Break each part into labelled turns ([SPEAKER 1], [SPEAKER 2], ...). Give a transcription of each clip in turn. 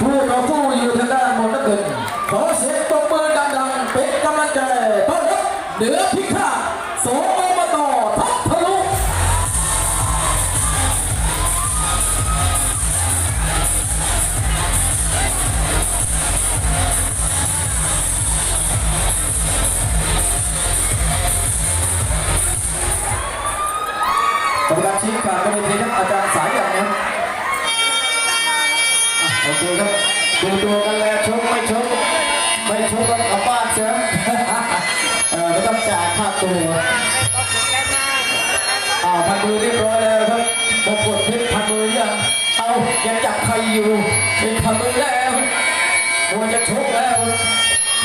[SPEAKER 1] คู่อสู้อยู่ทางด้านบนนักเกินขอเสียงตบมือดังๆเป็นกำลังใจต้อนรับเหนือพิฆาตสองอบตทัพทะลุกรรมการชี้ขาดบริเวณครับอาจารย์ ดูตัวกันแล้วชกไม่ชกไม่ชกก็กลับบ้านเสียเออไม่ต้องจ่ายค่าตัวอ่าพันมือเรียบร้อยแล้วครับมงกฎเพชรพันมือยังเอายังจับใครอยู่เป็นพันมือแล้วมัวจะชกแล้ว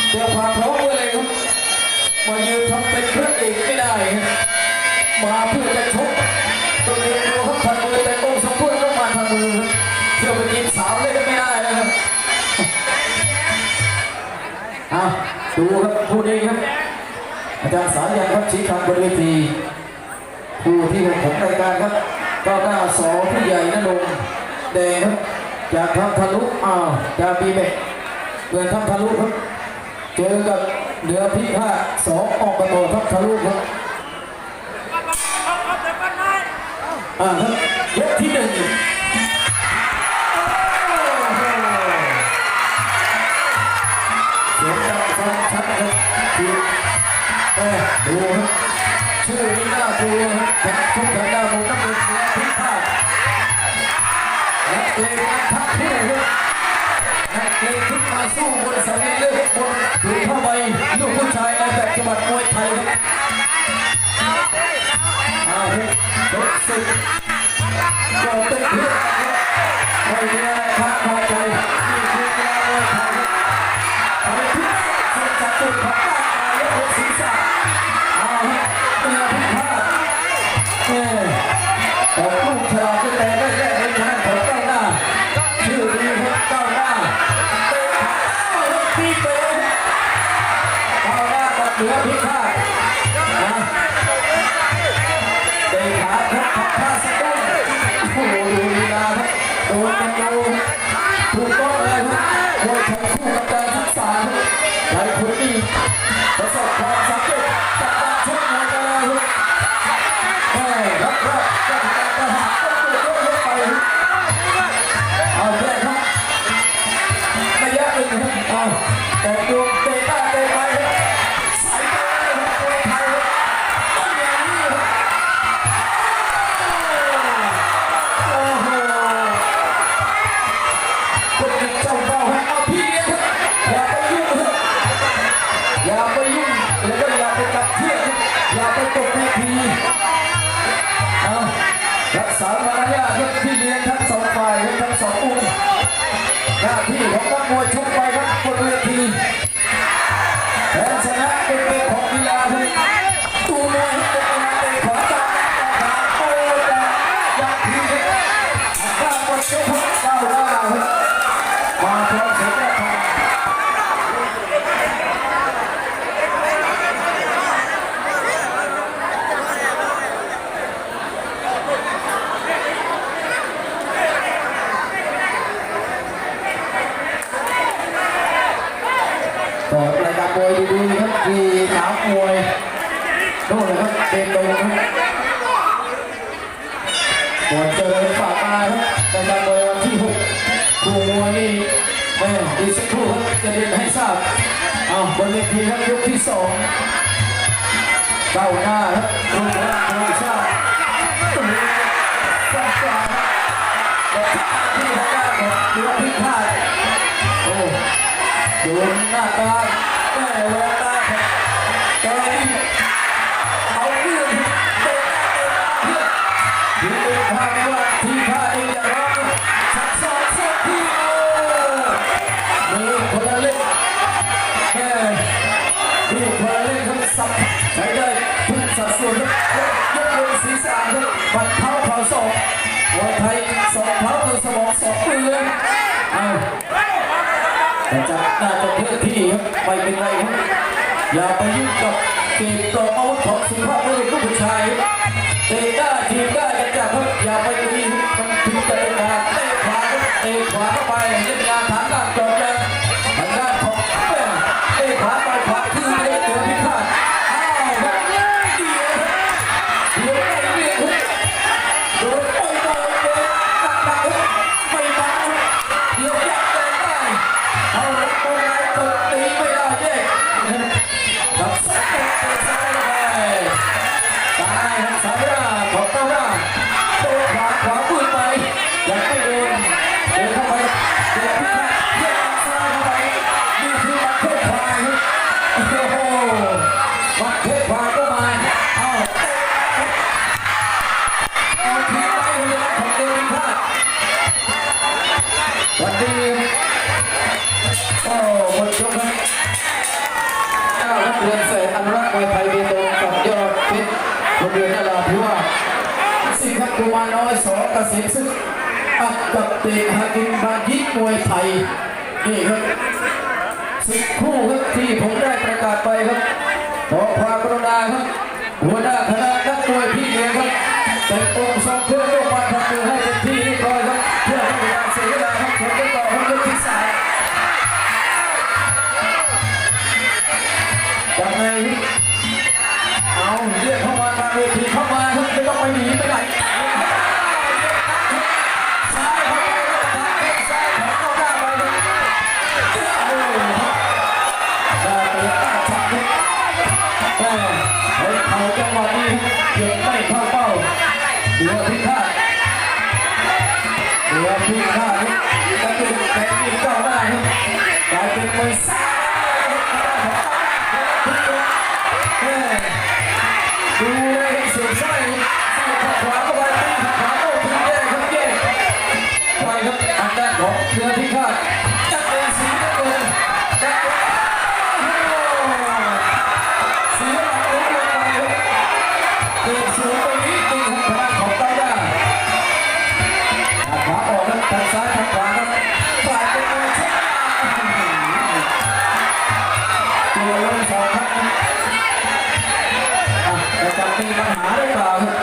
[SPEAKER 1] เตรียมความพร้อมไว้เลยครับมายืนทำเป็นพระเอกไม่ได้มาเพื่อจะชกตัวเองดูครับพันมือแต่โอ้สมควรต้องมาพันมือเที่ยวไปกินสาวเล่นไม่ได้ ดูครับผู้นี้ครับ อาจารย์สายันครับชี้ขาดบนเวทีผู้ที่เป็นของรายการครับก็หน้าสอผู้ใหญ่นรงค์แดงครับจากทำทะลุอ้าวจากปีเบกเมืองทำทะลุครับเจอกับเหนือพิฆาตสองออกกระโดดทับทะลุครับอ่าครับยกที่หนึ่ง คือเออดูครับชื่อนี้น่ากลัวครับทุกทางด้านมุมน้ำเงินและพิฆาตนักเลงนักทักคู่ครับนักเลงขึ้นมาสู้บนสังเวียนเลือดบนถือผ้าใบลูกผู้ชายในแบบจังหวัดมวยไทยครับเอาครับยกสิบ เหนือพิฆาตนะเตะขาครับขับท่าสะดุ้งโอ้โหดูลีลาครับโดนกันดูถูกต้องเลยครับมวยไทยคู่กับการศึกษาครับหลายคนนี่ประสบความสำเร็จจากการชกมวยกันแล้วครับเออรับรอบก็ทำการประหารก็ตัวก็ยกไปครับเอาเลยครับระยะหนึ่งครับเอา หน้าที่ของนักมวยชกไป วยดีๆครับที่สามมวยโน่นเลยครับเดนโดงครับก่อนเจอฝากมาครับในการมวยวันที่6ดูมวยนี่แม่อีสักครู่ครับจะเรียนให้ทราบเอาบนเวทีครับยกที่สองก้าหน้าครับรูปร่างโครงสร้าตรงนี้ซ้ายขวาแต่ที่ทางด้านของเดือพิฆาตโอ้โดูหน้าตา สัดส่วนครับยกมือศีรษะครับปัดเท้าเผาศอกหัวไทยสองเท้าตัวสมองสองมือเอาแต่จะน่าจะเพื่อที่ครับไม่เป็นไรครับอย่าไปยุ่งกับเกมต่ออาวุธของสุภาพบุรุษผู้ชายเตะได้ ศึกอัดกับเตะฮากินบายิกมวยไทยนี่ครับสิบคู่ครับที่ผมได้ประกาศไปครับขอความกรุณาครับหัวหน้าคณะางด้านของเหลือพิฆาตจัดเป็นสีน้ำเงินจัดเป็นเสีหลักล้มลงไปเกิดสูงไปนิดนึงครับทางของใต้ด้านขวาออกครับทางซ้ายทางขวาครับฝ่ายเป็นมวยชกตัวลงสองครับอะแต่จะมีปัญหาหรือเปล่าครับ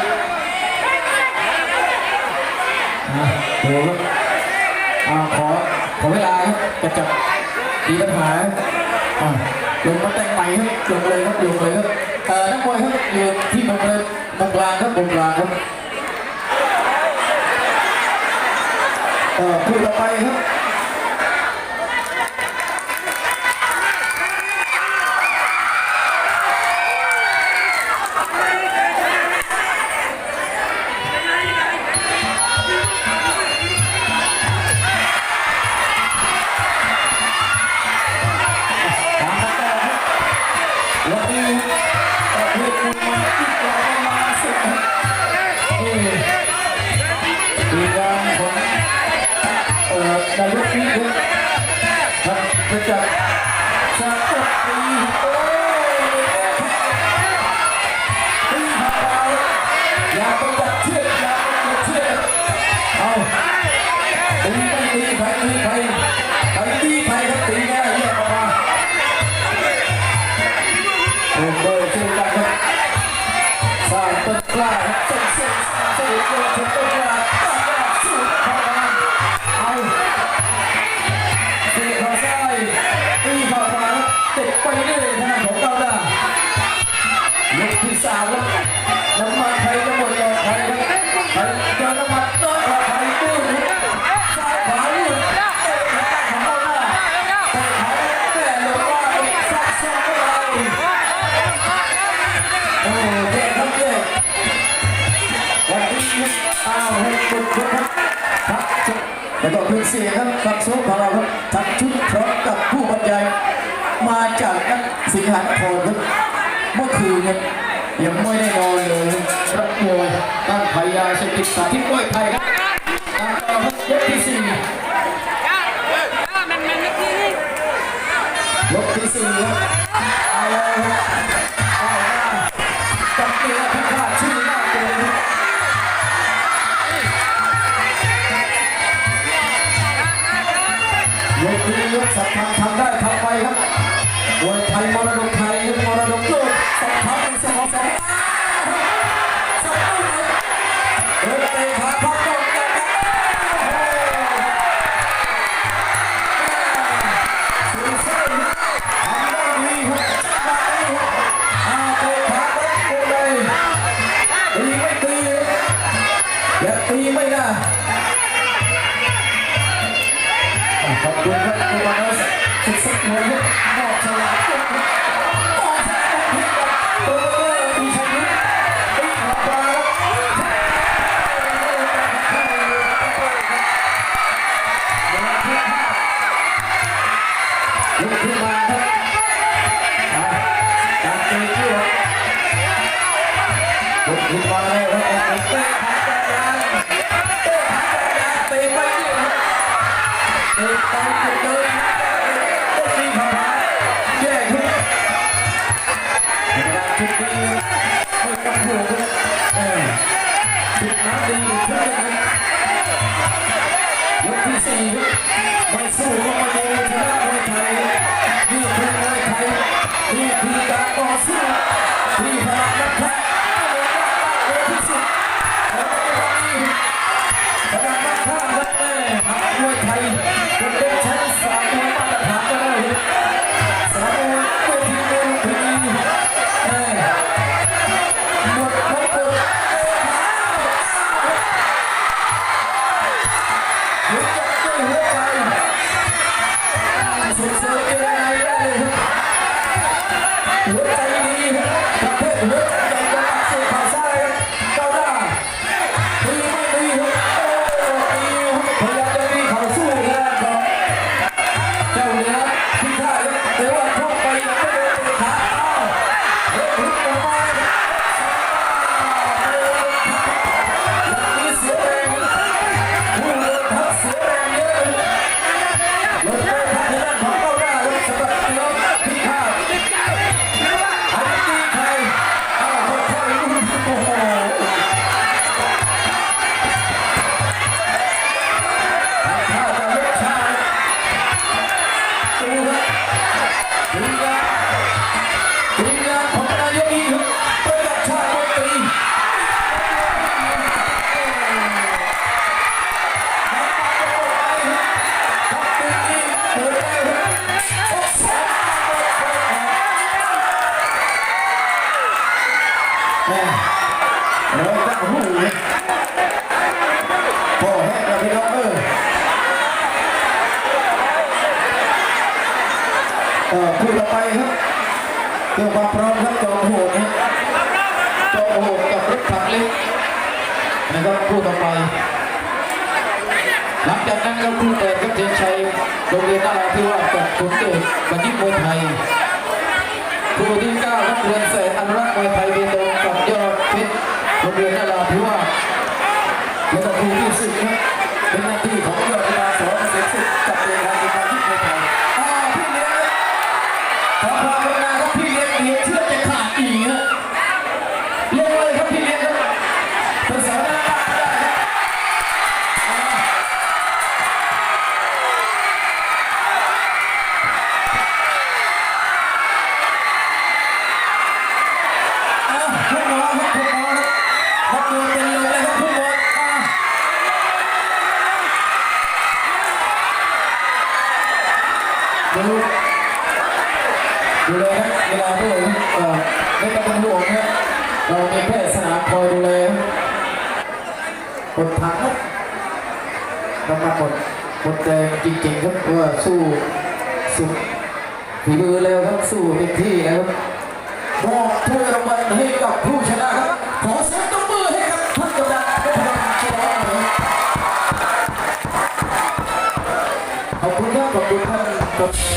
[SPEAKER 1] อะดูครับอ่าขอขอเวลาครับ จะจับมีปัญหาอะลงมาแต่งใหม่ครับลงเลยครับลงเลยครับเอ่อนักมวยครับอยู่ที่มุมเลยมุมกลางครับมุมกลางครับเอ่อคู่ต่อไปครับ ไปเรื่อยทางของเราได้ยกที่สามครับน้ำมันใครจะหมดหลอดใครครับใครเจอน้ำมันน้อยกว่าใครตู้ครับซ้ายขวาลูกเตะขาของเราได้เตะขาแต่ลงว่าซักซ้อมเข้าไปโอ้เจ๊ครับเจ๊วันนี้อ้าวให้คุณคุณครับครับแล้วก็คุณเสียครับกับโซ่ของเราครับ สิงหานครครับเมื่อคืนครับยังไม่ได้นอนเลยรับมวยตั้งพยาเสพติดสาธิตกล้วยไทยครับตามต่อครับยกที่สี่
[SPEAKER 2] มันมันไม่กิน
[SPEAKER 1] ยกที่สี่ครับเอาเลยครับจับเกลือพิฆาตชื่อหน้าตัวนี้ยกนี้ยกสำคัญทำได้ทำไปครับ มวยไทยมรดกไทยมรดกโลกสองพันสองสองสองเดินเตะขาพักต้องกันสุดเส้นทำได้ดีครับมาดีครับอาเตะขาพักตัวเลยตีไม่ตีอย่าตีไม่ได้ขอบคุณครับ เรื่องความพร้อมครับจอมโหดนะจอมโหดกับรถถังเล็กนะครับพูดต่อไปหลังจากนั้นก็คู่เปิดครับเทียนชัยโรงเรียนนาราธิวาสกับขุนเดชบัณฑิตมวยไทยคู่ที่เก้าครับเรือนแสนอนุรักษ์มวยไทยเบตงกับยอดเพชรโรงเรียนนาราธิวาสแล้วก็คู่ที่สิบครับเป็นหน้าที่ของยอดกีฬาสอนเสร็จสุดกับเรือนไทยเป็น กดถังครับกำลังหมดหมดแรงจริงๆครับเพราะว่าสู้สุดฝีมือแล้วครับสู้เต็มที่แล้วครับมอบถ้วยรางวัลให้กับผู้ชนะครับขอเสียงตบมือให้กับท่านกำนันนพดลชนะขอบคุณครับขอบคุณท่านกำนัน